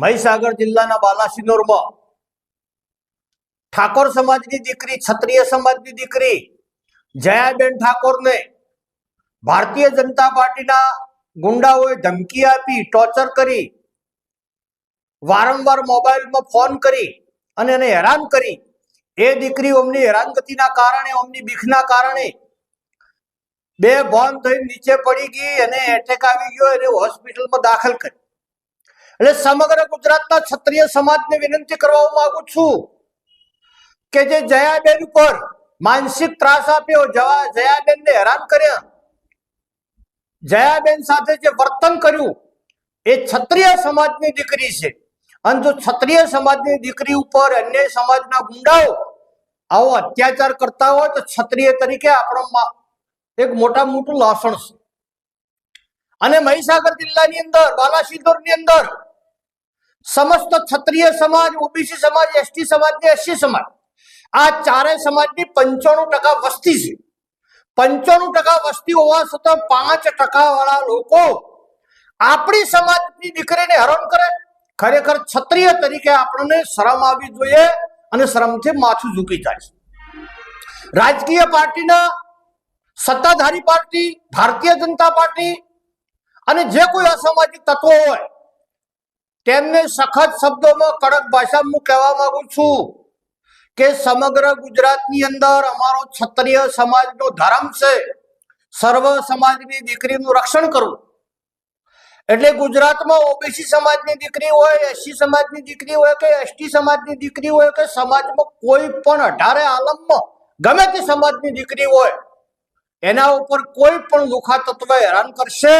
મહીસાગર જિલ્લાના બાલાસિનોરમાં ઠાકોર સમાજની દીકરી, ક્ષત્રિય સમાજની દીકરી જયાબેન ઠાકોરને ભારતીય જનતા પાર્ટીના ગુંડાઓએ ધમકી આપી, ટોર્ચર કરી, વારંવાર મોબાઈલમાં ફોન કરી અને એને હેરાન કરી. એ દીકરી ઓમની હેરાનગતિના કારણે ઓમની બીખના કારણે બે બોન થઈ નીચે પડી ગઈ અને એટેક આવી ગયો એને હોસ્પિટલમાં દાખલ કરી. એટલે સમગ્ર ગુજરાતના ક્ષત્રિય સમાજને વિનંતી કરવા માંગુ છું કે જે જયાબેન ઉપર માનસિક ત્રાસ આપ્યો, જવા, જયાબેનને હેરાન કર્યા. જયાબેન સાથે જે વર્તન કર્યું, એ ક્ષત્રિય સમાજની દીકરી છે. અને જો ક્ષત્રિય સમાજની દીકરી ઉપર અન્ય સમાજના ગુંડાઓ આવો અત્યાચાર કરતા હોય, તો ક્ષત્રિય તરીકે આપણો એક મોટા મોટું લાસણ છે. અને મહીસાગર જિલ્લાની અંદર બાલાસિનોરની અંદર સમસ્ત ક્ષત્રિય સમાજ, ઓબીસી સમાજ, એસટી સમાજ ને એસસી સમાજ. આ ચારેય સમાજની પંચાણું ટકા વસ્તી છે. પંચાણું ટકા વસ્તી હોવા છતાં પાંચ ટકા વાળા લોકો આપણી સમાજની દીકરીને હરણ કરે. ખરેખર ક્ષત્રિય તરીકે આપણને શરમ આવવી જોઈએ અને શરમથી માથું ઝૂકી જાય છે. રાજકીય પાર્ટીના સત્તાધારી પાર્ટી, ભારતીય જનતા પાર્ટી અને જે કોઈ અસામાજિક તત્વો હોય તેમને સખત શબ્દોમાં કડક ભાષામાં હું કહેવા માંગુ છું કે સમગ્ર ગુજરાતની અંદર અમારો ક્ષત્રિય સમાજનો ધર્મ છે. સર્વ સમાજની દીકરીનું રક્ષણ કરવું. એટલે ગુજરાતમાં ઓબીસી સમાજની દીકરી હોય એસસી સમાજની દીકરી હોય કે એસટી સમાજની દીકરી હોય કે સમાજમાં કોઈ પણ અઢારે આલમમાં ગમે તે સમાજની દીકરી હોય, એના ઉપર કોઈ પણ લુખા તત્વ હેરાન કરશે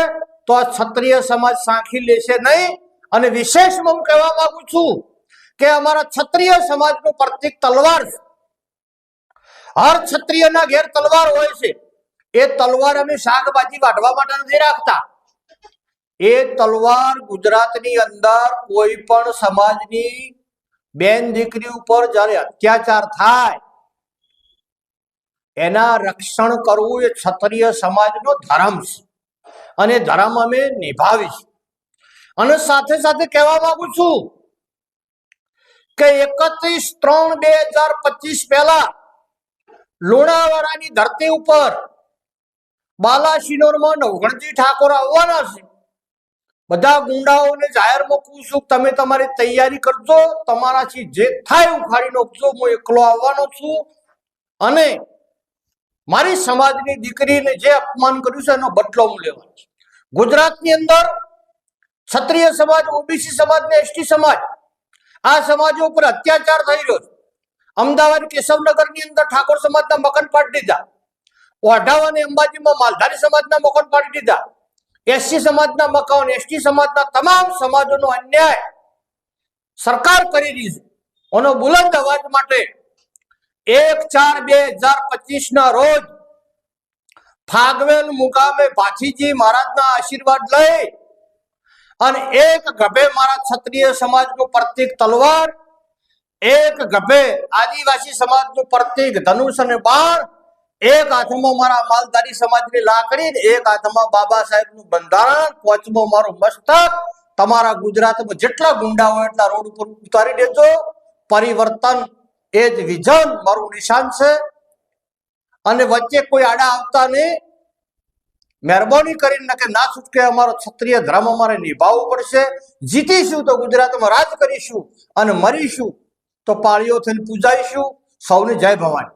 તો આ ક્ષત્રિય સમાજ સાંખી લેશે નહીં. અને વિશેષમાં હું કહેવા માંગુ છું કે અમારા ક્ષત્રિય સમાજનું પ્રતિક તલવાર છે. હર ક્ષત્રિયના ઘેર તલવાર હોય છે. એ તલવાર અમે શાકભાજી વાટવા માટે નથી રાખતા. એ તલવાર ગુજરાતની અંદર કોઈ પણ સમાજની બેન દીકરી ઉપર જ્યારે અત્યાચાર થાય, એના રક્ષણ કરવું એ ક્ષત્રિય સમાજનો ધર્મ છે. અને ધર્મ અમે નિભાવીશું. અને સાથે સાથે કહેવા માંગુ છું કે એકત્રીસ ત્રણ બે હજાર પચીસ પહેલા લુણાવાડાની ધરતી ઉપર બાલાશિનોરમાં નવગણજી ઠાકોર આવવાના છે. બધા ગુંડાઓને જાહેર મૂકું છું, તમે તમારી તૈયારી કરજો, તમારાથી જે થાય ઉખાડી નાખજો, હું એકલો આવવાનો છું. અને મારી સમાજની દીકરીને જે અપમાન કર્યું છે, એનો બદલો હું લેવાનો છું. ગુજરાતની અંદર ક્ષત્રિય સમાજ, ઓબીસી સમાજ ને એસટી સમાજ. આ સમાજો ઉપર અત્યાચાર થઈ રહ્યો છે. અમદાવાદ કેશવનગરની અંદર ઠાકોર સમાજના મકાન પાડી દીધા. ઓઢાવા અને અંબાજીમાં માલધારી સમાજના મકાન પાડી દીધા. એસસી સમાજના મકાન એસટી સમાજના તમામ સમાજોનો અન્યાય સરકાર કરી રહી છે. એનો બુલંદ અવાજ માટે એક ચાર બે હજાર પચીસ ના રોજ ફાગવેલ મુકામે ભાથીજી મહારાજના આશીર્વાદ લઈ અને એક ગભે મારા ક્ષત્રિય સમાજનું પ્રતીક તલવાર, એક ગભે આદિવાસી સમાજનું પ્રતીક ધનુષ અને બાણ, એક હાથમાં મારા માલધારી સમાજની લાકડી એક હાથમાં બાબા સાહેબનું બંધારણ, પોચમો મારું મસ્તક. તમારા ગુજરાતમાં જેટલા ગુંડા હોય એટલા રોડ ઉપર ઉતારી દેજો. પરિવર્તન એ જ વિઝન, મારું નિશાન છે. અને વચ્ચે કોઈ આડા આવતા નહીં. મહેરબાની કરીને કે ના છૂટકે અમારો ક્ષત્રિય ધર્મ અમારે નિભાવવો પડશે. જીતીશું તો ગુજરાતમાં રાજ કરીશું અને મરીશું તો પાળીઓ થઈને પૂજાઈશું. સૌને જય ભવાની.